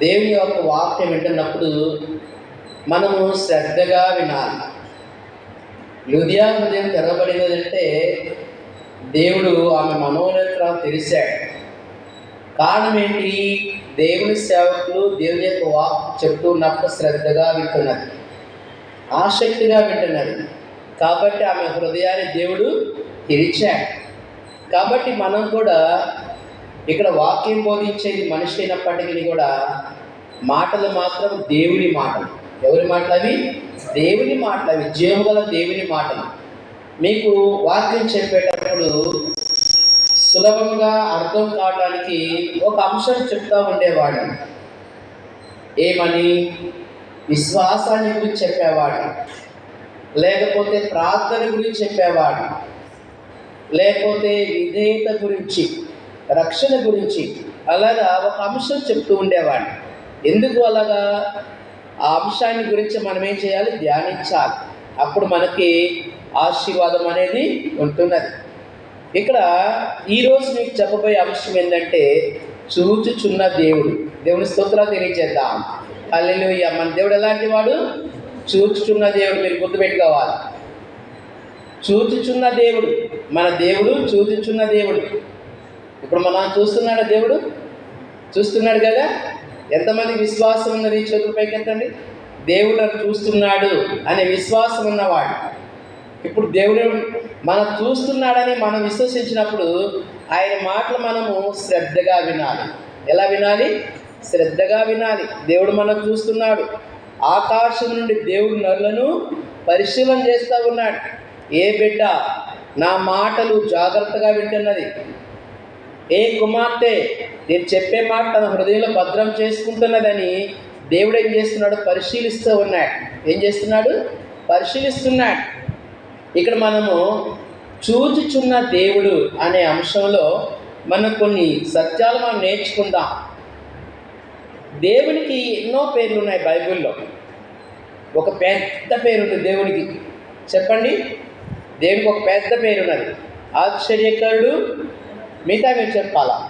దేవుని యొక్క వాక్యం వింటున్నప్పుడు మనము శ్రద్ధగా వినాలి. లుదియా హృదయం తెరవబడినదంటే దేవుడు ఆమె మనోనేత్రాలు తెరిచాడు. కారణం ఏంటి? దేవుని సేవకులు దేవుని యొక్క వాక్ చెప్తున్నప్పుడు శ్రద్ధగా వింటున్నది. ఆసక్తిగా వింటున్నది. కాబట్టి ఆమె హృదయాన్ని దేవుడు తెరిచాడు. కాబట్టి మనం కూడా ఇక్కడ వాక్యం బోధించేది మనిషి అయినప్పటికీ కూడా మాటలు మాత్రం దేవుని మాటలు. ఎవరి మాటలు అవి? దేవుని మాటలు అవి. జీవం దేవుని మాటలు. మీకు వాక్యం చెప్పేటప్పుడు సులభంగా అర్థం కావడానికి ఒక అంశం చెప్తా ఉండేవాడు. ఏమని? విశ్వాసాన్ని గురించి చెప్పేవాడు. లేకపోతే ప్రార్థన గురించి చెప్పేవాడు. లేకపోతే విధేయత గురించి. రక్షణ గురించి అలాగా ఒక అంశం చెప్తూ ఉండేవాడిని. ఎందుకు అలాగా? ఆ అంశాన్ని గురించి మనం ఏం చేయాలి? ధ్యానించాలి. అప్పుడు మనకి ఆశీర్వాదం అనేది ఉంటున్నది. ఇక్కడ ఈరోజు మీకు చెప్పబోయే అంశం ఏంటంటే చూచుచున్న దేవుడు. దేవుని స్తోత్రాలు తెలియజేద్దాం. హల్లెలూయ. మన దేవుడు ఎలాంటి వాడు చూచుచున్న దేవుడు. మీరు గుర్తుపెట్టుకోవాలి. చూచుచున్న దేవుడు. మన దేవుడు చూచుచున్న దేవుడు. ఇప్పుడు మనం చూస్తున్నాడు దేవుడు? చూస్తున్నాడు కదా? ఎంతమంది విశ్వాసం ఉన్నది చేతుల పైకి ఎత్తండి. దేవుడు నన్ను చూస్తున్నాడు అనే విశ్వాసం ఉన్నవాడు. ఇప్పుడు దేవుడు మనం చూస్తున్నాడని మనం విశ్వసించినప్పుడు ఆయన మాటలు మనము శ్రద్ధగా వినాలి. ఎలా వినాలి? శ్రద్ధగా వినాలి. దేవుడు మనం చూస్తున్నాడు. ఆకాశం నుండి దేవుడు నరులను పరిశీలన చేస్తూ ఉన్నాడు. ఏ బిడ్డ నా మాటలు జాగ్రత్తగా వింటున్నది? ఏ కుమార్తె నేను చెప్పే మాట తన హృదయంలో భద్రం చేసుకుంటున్నదని దేవుడు ఏం చేస్తున్నాడు? పరిశీలిస్తూ ఉన్నాడు. ఏం చేస్తున్నాడు? పరిశీలిస్తున్నాడు. ఇక్కడ మనము చూచుచున్న దేవుడు అనే అంశంలో మనం కొన్ని సత్యాలు మనం నేర్చుకుందాం. దేవునికి ఎన్నో పేర్లు ఉన్నాయి బైబిల్లో. ఒక పెద్ద పేరు ఉంది దేవునికి. చెప్పండి. దేవునికి ఒక పెద్ద పేరు ఉన్నది ఆశ్చర్యకరుడు మిగతా మీరు ఆలోచన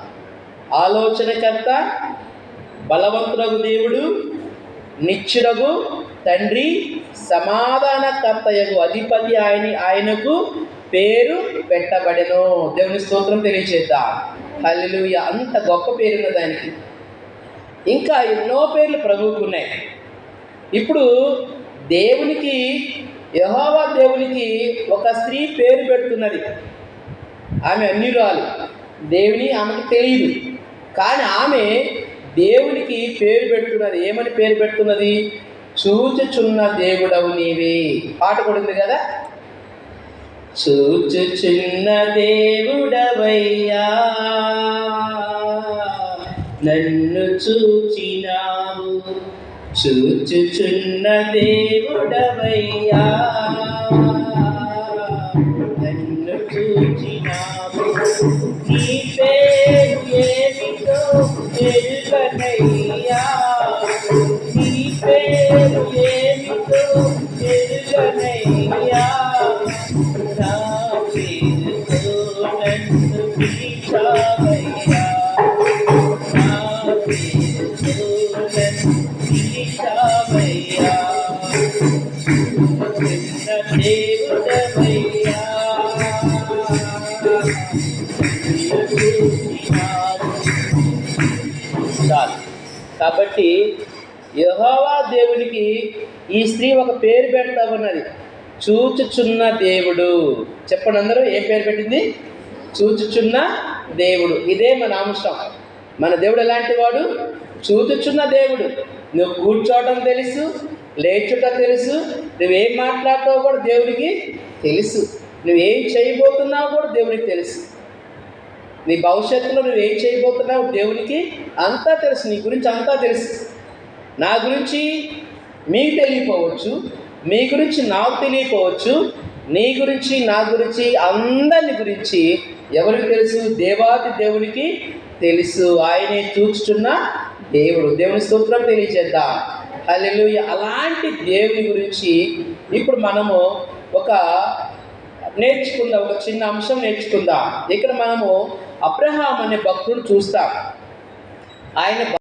ఆలోచనకర్త బలవంతుడగు దేవుడు నిచ్చురగు తండ్రి సమాధానకర్తయగు అధిపతి ఆయన ఆయనకు పేరు పెట్టబడెను. దేవుని స్తోత్రం తెలియచేద్దాం. హల్లు అంత గొప్ప పేరున్న దానికి ఇంకా ఎన్నో పేర్లు ప్రభువుకు ఉన్నాయి. ఇప్పుడు దేవునికి యహోవా దేవునికి ఒక స్త్రీ పేరు పెడుతున్నది. ఆమె అన్యురాలు. దేవుని ఆమెకు తెలియదు కానీ ఆమె దేవునికి పేరు పెడుతున్నది. ఏమని పేరు పెడుతున్నది? చూచుచున్న దేవుడవు నీవే. పాట కొడుతుంది కదా? చూచుచున్న దేవుడవయ్యా నన్ను చూచినావు. చూచుచున్న దేవుడవయ్యా. కాబట్టి యహోవా దేవునికి ఈ స్త్రీ ఒక పేరు పెడతామన్నది. చూచుచున్న దేవుడు. చెప్పండి అందరూ ఏ పేరు పెట్టింది? చూచుచున్న దేవుడు. ఇదే మన అంశం. మన దేవుడు ఎలాంటి వాడు? చూచుచున్న దేవుడు. నువ్వు కూర్చోవడం తెలుసు లేచుట తెలుసు నువ్వేం మాట్లాడతావు కూడా దేవుడికి తెలుసు. నువ్వేం చేయబోతున్నావు కూడా దేవునికి తెలుసు. నీ భవిష్యత్తులో నువ్వు ఏం చేయబోతున్నావు దేవునికి అంతా తెలుసు. నీ గురించి అంతా తెలుసు. నా గురించి మీకు తెలియపోవచ్చు మీ గురించి నాకు తెలియకపోవచ్చు నీ గురించి నా గురించి అందరిని గురించి ఎవరికి తెలుసు? దేవాది దేవునికి తెలుసు. ఆయనే చూస్తున్న దేవుడు. దేవుని స్తోత్రం తెలియజేద్దాం. హల్లెలూయా. అలాంటి దేవుని గురించి ఇప్పుడు మనము ఒక నేర్చుకుందాం ఒక చిన్న అంశం నేర్చుకుందాం. ఇక్కడ మనము అబ్రహాం అనే భక్తుడు చూస్తాం. ఆయన